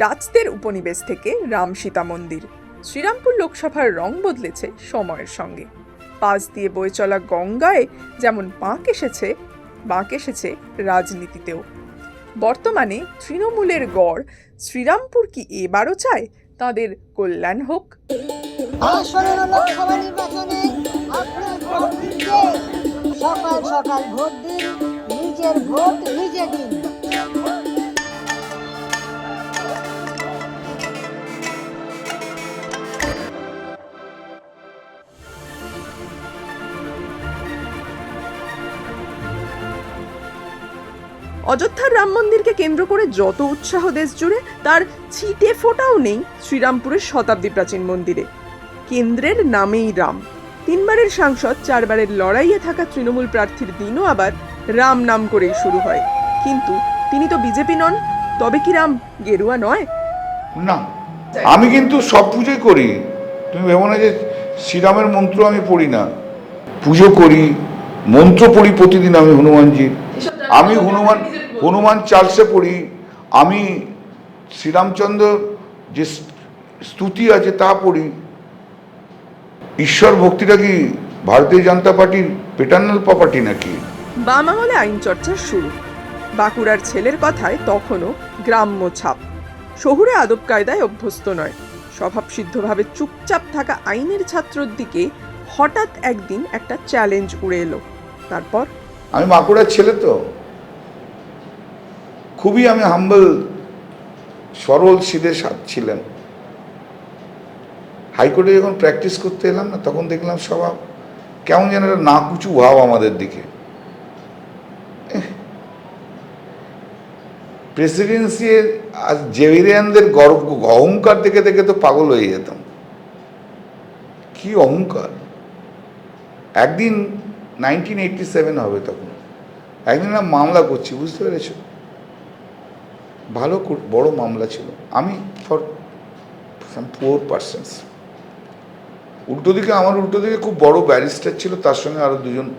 ডাচদের উপনিবেশ থেকে রাম সীতা মন্দির। শ্রীরামপুর লোকসভার রং বদলেছে সময়ের সঙ্গে। পাশ দিয়ে বয়ে চলা গঙ্গায় যেমন বাঁক এসেছে বাঁক এসেছে রাজনীতিতেও। বর্তমানে তৃণমূলের গড় শ্রীরামপুর কি এবারও চায়, তাদের কল্যাণ হোক। সকাল সকাল ভোট দিন, নিজের ভোট নিজে দিন। অযোধ্যার রাম মন্দিরকে কেন্দ্র করে যত উৎসাহ দেশ জুড়ে, তার ছিটে ফোটাও নেই শ্রীরামপুরের শতাব্দী প্রাচীন মন্দিরে। কেন্দ্রের নামেই রাম। তিনবারের সাংসদ, চারবারের লড়াইয়ে থাকা তৃণমূল প্রার্থীর দিনও আবার রাম নাম করেই শুরু হয়। কিন্তু তিনি তো বিজেপি নন, তবে কি রাম গেরুয়া নয়? না, আমি কিন্তু সব পুজোই করি। তুমি ভেবো না যে শ্রীরামের মন্ত্র আমি পড়ি না। পুজো করি, মন্ত্র পড়ি প্রতিদিন আমি হনুমানজির। আমি হনুমান হনুমান চালসে পড়ি। আমি শ্রীরামচন্দ্র যে স্তুতি আছে তা পড়ি। ঈশ্বর ভক্তিটা কি ভারতীয় জনতা পার্টির পেটার্নাল প্রপার্টি নাকি? বাম আমলে আইন চর্চার শুরু। বাঁকুড়ার ছেলের কথায় তখনও গ্রাম্য ছাপ। শহুরে আদব কায়দায় অভ্যস্ত নয়। স্বভাবসিদ্ধভাবে চুপচাপ থাকা আইনের ছাত্রর দিকে হঠাৎ একদিন একটা চ্যালেঞ্জ উড়ে এলো। তারপর? আমি বাঁকুড়ার ছেলে তো। খুবই আমি হাম্বল সরল সিধে সাত ছিলেন হাইকোর্টে যখন প্র্যাকটিস করতে এলাম না, তখন দেখলাম স্বভাব কেমন যেন একটা না কুচু ভাব আমাদের দিকে। প্রেসিডেন্সি আর জেভিরিয়ানদের গর্ব, অহংকার দেখে দেখে তো পাগল হয়ে যেতাম। কি অহংকার? একদিন নাইনটিন এইটটি সেভেন হবে তখন। একদিন মামলা করছি, বুঝতে পেরেছ? ভালো বড় মামলা ছিল। আমি ফর সাম পুয়ার পার্সনস উল্টো দিকে, আমার উল্টো দিকে খুব বড় ব্যারিস্টার ছিল, তার সঙ্গে আরও দুজন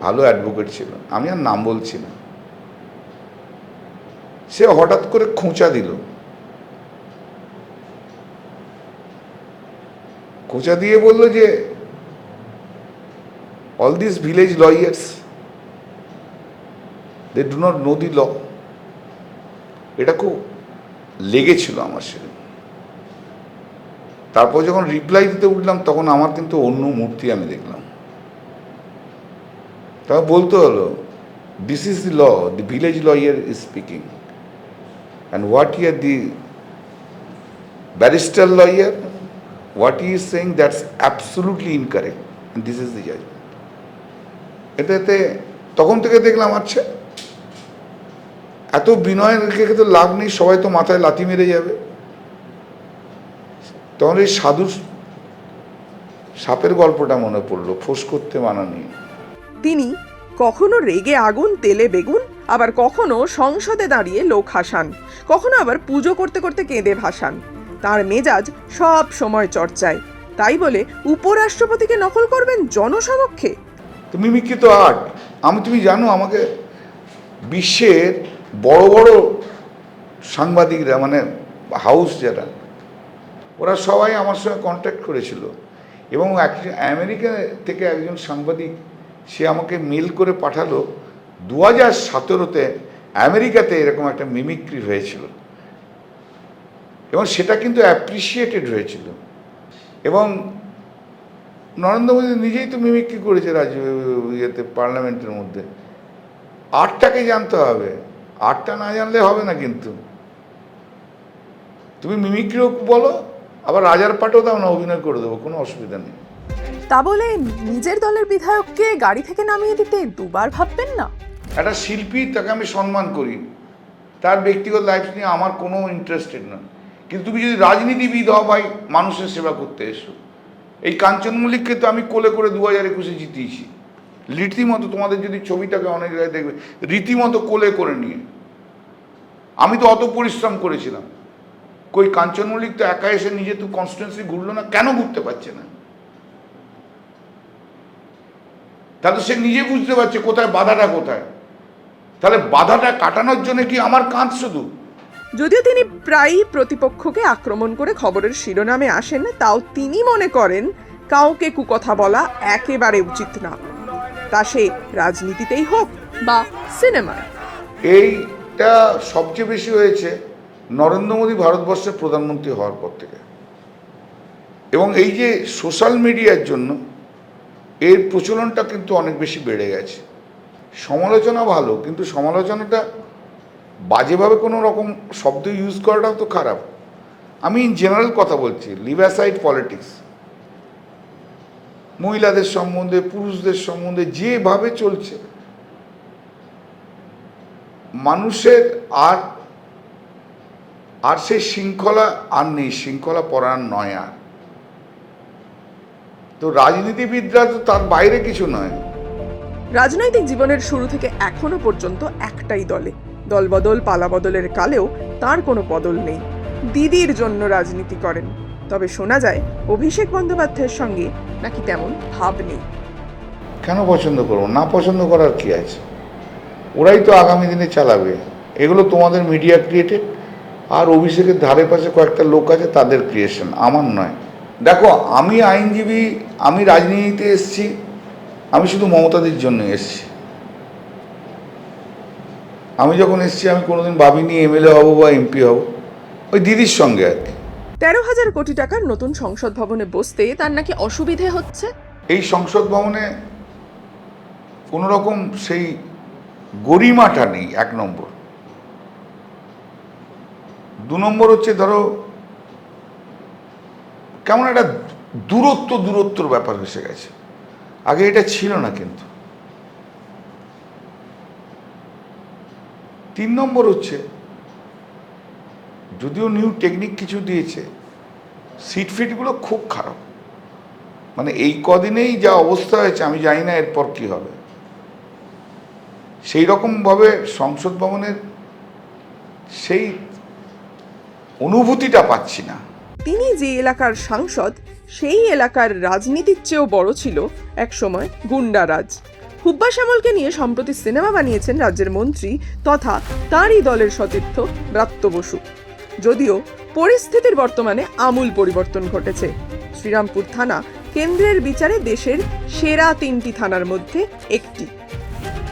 ভালো অ্যাডভোকেট ছিল। আমি আর নাম বলছি না। সে হঠাৎ করে খোঁচা দিল। খোঁচা দিয়ে বলল যে all this village lawyers, they do not know the law এটা খুব লেগেছিল আমার সেদিন। তারপর যখন রিপ্লাই দিতে উঠলাম, তখন আমার কিন্তু অন্য মূর্তি আমি দেখলাম। তখন বলতে হলো this is the law the village lawyer is speaking and what year the barrister lawyer what is saying that's absolutely incorrect this is the judgement এটাতে তখন থেকে দেখলাম আচ্ছা এত বিনয় রেখে তো লাভ নেই সবাই তো মাথায় লাথি মেরে যাবে। তখন এই সাধু সাপের গল্পটা মনে পড়ল ফোঁস করতে মানা নেই। তিনি কখনো রেগে আগুন তেলে বেগুন আবার কখনো সংসদে দাঁড়িয়ে লোক হাসান কখনো আবার পুজো করতে করতে কেঁদে ভাসান। তার মেজাজ সব সময় চর্চায়। তাই বলে উপরাষ্ট্রপতিকে নকল করবেন জনসমক্ষে? তো মিমিক্রি তো আর্ট আমি তুমি জানো আমাকে বিশ্বের বড় বড় সাংবাদিকরা মানে হাউস যারা, ওরা সবাই আমার সঙ্গে কন্ট্যাক্ট করেছিল। এবং আমেরিকা থেকে একজন সাংবাদিক, সে আমাকে মেল করে পাঠালো দু হাজার সতেরোতে আমেরিকাতে এরকম একটা মিমিক্রি হয়েছিল। এবং সেটা কিন্তু অ্যাপ্রিসিয়েটেড হয়েছিল। এবং নরেন্দ্র মোদী নিজেই তো মিমিক্রি করেছে রাজ্য, ইয়েতে পার্লামেন্টের মধ্যে। আটটাকে জানতে হবে। আটটা না জানলে হবে না কিন্তু। তুমি মিমিক্রিও বলো আবার রাজার পাটেও দাও না অভিনয় করে দেবো কোনো অসুবিধা নেই। তা বলে নিজের দলের বিধায়ককে গাড়ি থেকে নামিয়ে দিতে দুবার ভাববেন না? একটা শিল্পী তাকে আমি সম্মান করি। তার ব্যক্তিগত লাইফ নিয়ে আমার কোনো ইন্টারেস্টেড না। কিন্তু তুমি যদি রাজনীতিবিদ হও ভাই মানুষের সেবা করতে এসো। এই কাঞ্চন মল্লিককে তো আমি কোলে করে দু হাজার একুশে জিতিয়েছি। রীতিমতো তোমাদের যদি ছবিটাকে অনেক জায়গায় দেখবে, রীতিমতো কোলে করে নিয়ে। আমি তো অত পরিশ্রম করেছিলাম। কই, কাঞ্চন মল্লিক তো একা এসে নিজে তো কনস্টিটুয়েন্সি ঘুরলো না, কেন ঘুরতে পারছে না? তাহলে সে নিজে বুঝতে পারছে কোথায় বাধাটা কোথায়। তাহলে বাধাটা কাটানোর জন্য কি আমার কাঁধ শুধু? যদিও তিনি প্রায়ই প্রতিপক্ষকে আক্রমণ করে খবরের শিরোনামে আসেন, তাও তিনি মনে করেন কাউকে কুকথা বলা একেবারে উচিত না। তা সে রাজনীতিতেই হোক বা সিনেমায়। এইটা সবচেয়ে বেশি হয়েছে নরেন্দ্র মোদী ভারতবর্ষের প্রধানমন্ত্রী হওয়ার পর থেকে। এবং এই যে সোশ্যাল মিডিয়ার জন্য এর প্রচলনটা কিন্তু অনেক বেশি বেড়ে গেছে। সমালোচনা ভালো, কিন্তু সমালোচনাটা বাজেভাবে কোনো রকম শব্দ ইউজ করাটাও তো খারাপ। আমি ইন জেনারেল কথা বলছি লিভ অ্যাসাইড পলিটিক্স মহিলাদের সম্বন্ধে, পুরুষদের সম্বন্ধে যেভাবে চলছে। মানুষের আর আর সেই শৃঙ্খলা আর নেই, শৃঙ্খলা পরায়ণ নয় আর। তো রাজনীতিবিদরা তো তার বাইরে কিছু নয়। রাজনৈতিক জীবনের শুরু থেকে এখনও পর্যন্ত একটাই দলে। দলবদল, পালাবদলের কালেও তার কোনো বদল নেই। দিদির জন্য রাজনীতি করেন। তবে শোনা যায়, অভিষেক বন্দ্যোপাধ্যায়ের সঙ্গে নাকি তেমন ভাব নেই। কেন পছন্দ করব? না পছন্দ করার কি আছে? ওরাই তো আগামী দিনে চালাবে। এগুলো তোমাদের মিডিয়া ক্রিয়েটেড আর অভিষেকের ধারে পাশে কয়েকটা লোক আছে, তাদের ক্রিয়েশন আমার নয়। দেখো, আমি আইনজীবী, আমি রাজনীতিতে এসেছি, আমি শুধু মমতাদের জন্য এসেছি। আমি যখন এসছি, আমি কোনোদিন ভাবিনি এমএলএ হব বা এমপি হব। ওই দিদির সঙ্গে আর কি। তেরো হাজার কোটি টাকার নতুন সংসদ ভবনে বসতে তার নাকি অসুবিধে হচ্ছে? এই সংসদ ভবনে কোনো রকম সেই গরিমাটা নেই, এক নম্বর। দু নম্বর হচ্ছে, ধরো, কেমন একটা দূরত্ব দূরত্বর ব্যাপার এসে গেছে। আগে এটা ছিল না কিন্তু। তিন নম্বর হচ্ছে যদিও নিউ টেকনিক কিছু দিয়েছে সিট ফিটগুলো খুব খারাপ। মানে এই কদিনেই যা অবস্থা হয়েছে, আমি জানি না এরপর কি হবে। সেই রকমভাবে সংসদ ভবনের সেই অনুভূতিটা পাচ্ছি না। তিনি যে এলাকার সাংসদ, সেই এলাকার রাজনীতির চেয়েও বড় ছিল একসময় গুন্ডারাজ। হুব্বা শ্যামলকে নিয়ে সম্প্রতি সিনেমা বানিয়েছেন রাজ্যের মন্ত্রী তথা তাঁরই দলের সতীর্থ ব্রাত্য বসু। যদিও পরিস্থিতির বর্তমানে আমূল পরিবর্তন ঘটেছে। শ্রীরামপুর থানা কেন্দ্রের বিচারে দেশের সেরা তিনটি থানার মধ্যে একটি।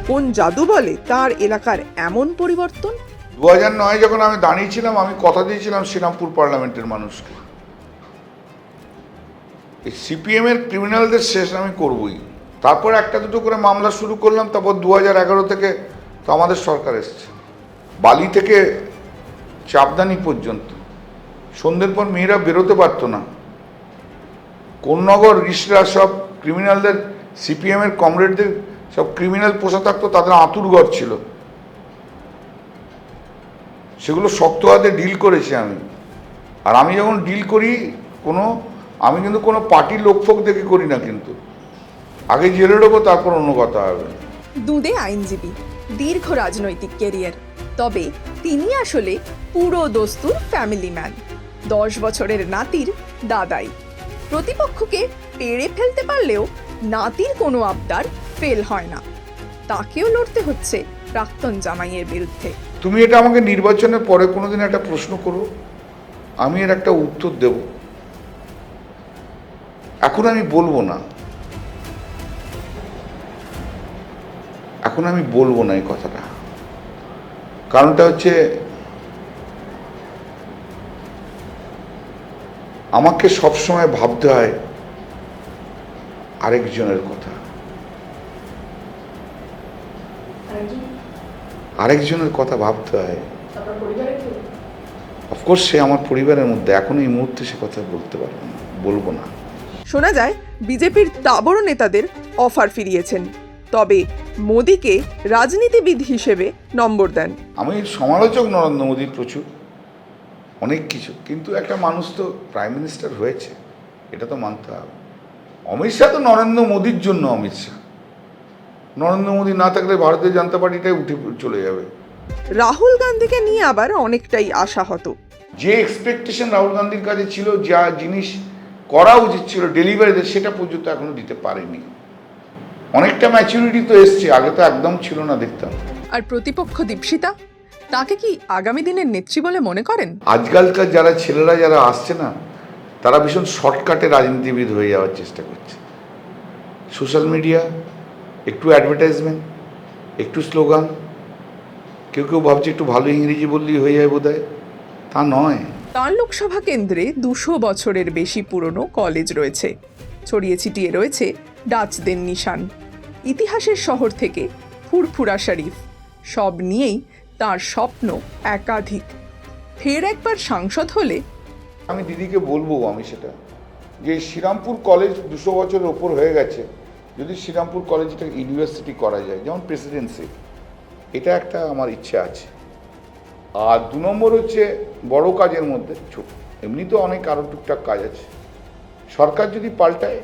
কোন জাদু বলে তার এলাকার এমন পরিবর্তন? দু হাজার নয় যখন আমি দাঁড়িয়েছিলাম, আমি কথা দিয়েছিলাম শ্রীরামপুর পার্লামেন্টের মানুষকে। সিপিএমের ক্রিমিনালদের শেষ আমি করবই। তারপর একটা দুটো করে মামলা শুরু করলাম, তারপর দু হাজার এগারো থেকে তো আমাদের সরকার এসছে। বালি থেকে চাপদানি পর্যন্ত। সন্ধ্যের পর মেয়েরা বেরোতে পারতো না। কোন্নগর রিসরা সব ক্রিমিনালদের সিপিএমের কমরেডদের সব ক্রিমিনাল পোষা থাকতো, তাদের আঁতুরঘর ছিল। সেগুলো শক্ত হাতে ডিল করেছি আমি। আর আমি যখন ডিল করি, কোনো, আমি কিন্তু কোনো পার্টির লোকফোক দেখে করি না কিন্তু। আগে জেলে দেবো তারপর অন্য কথা হবে। দুঁদে আইনজীবী, দীর্ঘ রাজনৈতিক কেরিয়ার তবে তিনি আসলে পুরো দস্তুর ফ্যামিলি ম্যান দশ বছরের নাতির দাদাই। প্রতিপক্ষকে পেরে ফেলতে পারলেও নাতির কোনো আবদার ফেল হয় না। তাকেও লড়তে হচ্ছে প্রাক্তন জামাইয়ের বিরুদ্ধে। তুমি এটা আমাকে নির্বাচনের পরে কোনোদিন একটা প্রশ্ন করো, আমি এর একটা উত্তর দেব। এখন আমি বলব না। এখন আমি বলব না এই কথাটা। কারণটা হচ্ছে আমাকে সবসময় ভাবতে হয় আরেকজনের কথা। আরেকজনের কথা ভাবতে হয়। অফকোর্স সে আমার পরিবারের মধ্যে। এখন এই মুহূর্তে সে কথা বলতে পারব না বলব না। শোনা যায় বিজেপির তাবড় নেতাদের অফার ফিরিয়েছেন। তবে মোদীকে রাজনীতিবিদ হিসেবে নম্বর দেন। আমি সমালোচক নরেন্দ্র মোদীর প্রচুর অনেক কিছু কিন্তু একটা মানুষ তো প্রাইম মিনিস্টার হয়েছে এটা তো মানতে হবে। অমিত শাহ তো নরেন্দ্র মোদীর জন্য অমিত শাহ। নরেন্দ্র মোদী না থাকলে ভারতীয় জনতা পার্টিটাই উঠে চলে যাবে। রাহুল গান্ধীকে নিয়ে আবার অনেকটাই আশাহত। যে এক্সপেকটেশন রাহুল গান্ধীর কাছে ছিল যা জিনিস করা উচিত ছিল ডেলিভারিতে সেটা পর্যন্ত এখনও দিতে পারেনি। অনেকটা ম্যাচুরিটি তো এসছে আগে তো একদম ছিল না দেখতাম। আর প্রতিপক্ষ দীপশিতা তাকে কি আগামী দিনের নেত্রী বলে মনে করেন? আজকালকার যারা ছেলেরা যারা আসছে না তারা ভীষণ শর্টকাটে রাজনীতিবিদ হয়ে যাওয়ার চেষ্টা করছে। সোশ্যাল মিডিয়া একটু অ্যাডভার্টাইজমেন্ট একটু স্লোগান কেউ কেউ ভাবছে একটু ভালো ইংরেজি বললেই হয়ে যায় বোধহয়। তা নয়। তার লোকসভা কেন্দ্রে দুশো বছরের বেশি পুরনো কলেজ রয়েছে। ছড়িয়ে ছিটিয়ে রয়েছে ডাচদের নিশান। ইতিহাসের শহর থেকে ফুরফুরা শরীফ। সব নিয়েই তার স্বপ্ন একাধিক। ফের একবার সাংসদ হলে? আমি দিদিকে বলব আমি সেটা। যে শ্রীরামপুর কলেজ দুশো বছরের ওপর হয়ে গেছে। যদি শ্রীরামপুর কলেজটা ইউনিভার্সিটি করা যায়, যেমন প্রেসিডেন্সি, এটা একটা আমার ইচ্ছা আছে। আর দু নম্বর হচ্ছে বড় কাজের মধ্যে ছোট। এমনি তো অনেক আরও টুকটাক কাজ আছে। সরকার যদি পাল্টায়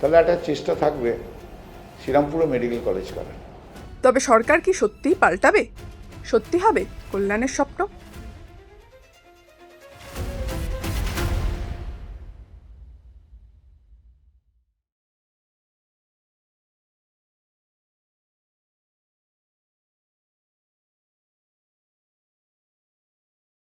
তাহলে একটা চেষ্টা থাকবে শ্রীরামপুরে মেডিকেল কলেজ করার। তবে সরকার কি সত্যি পাল্টাবে? সত্যি হবে? কল্যাণের স্বপ্ন?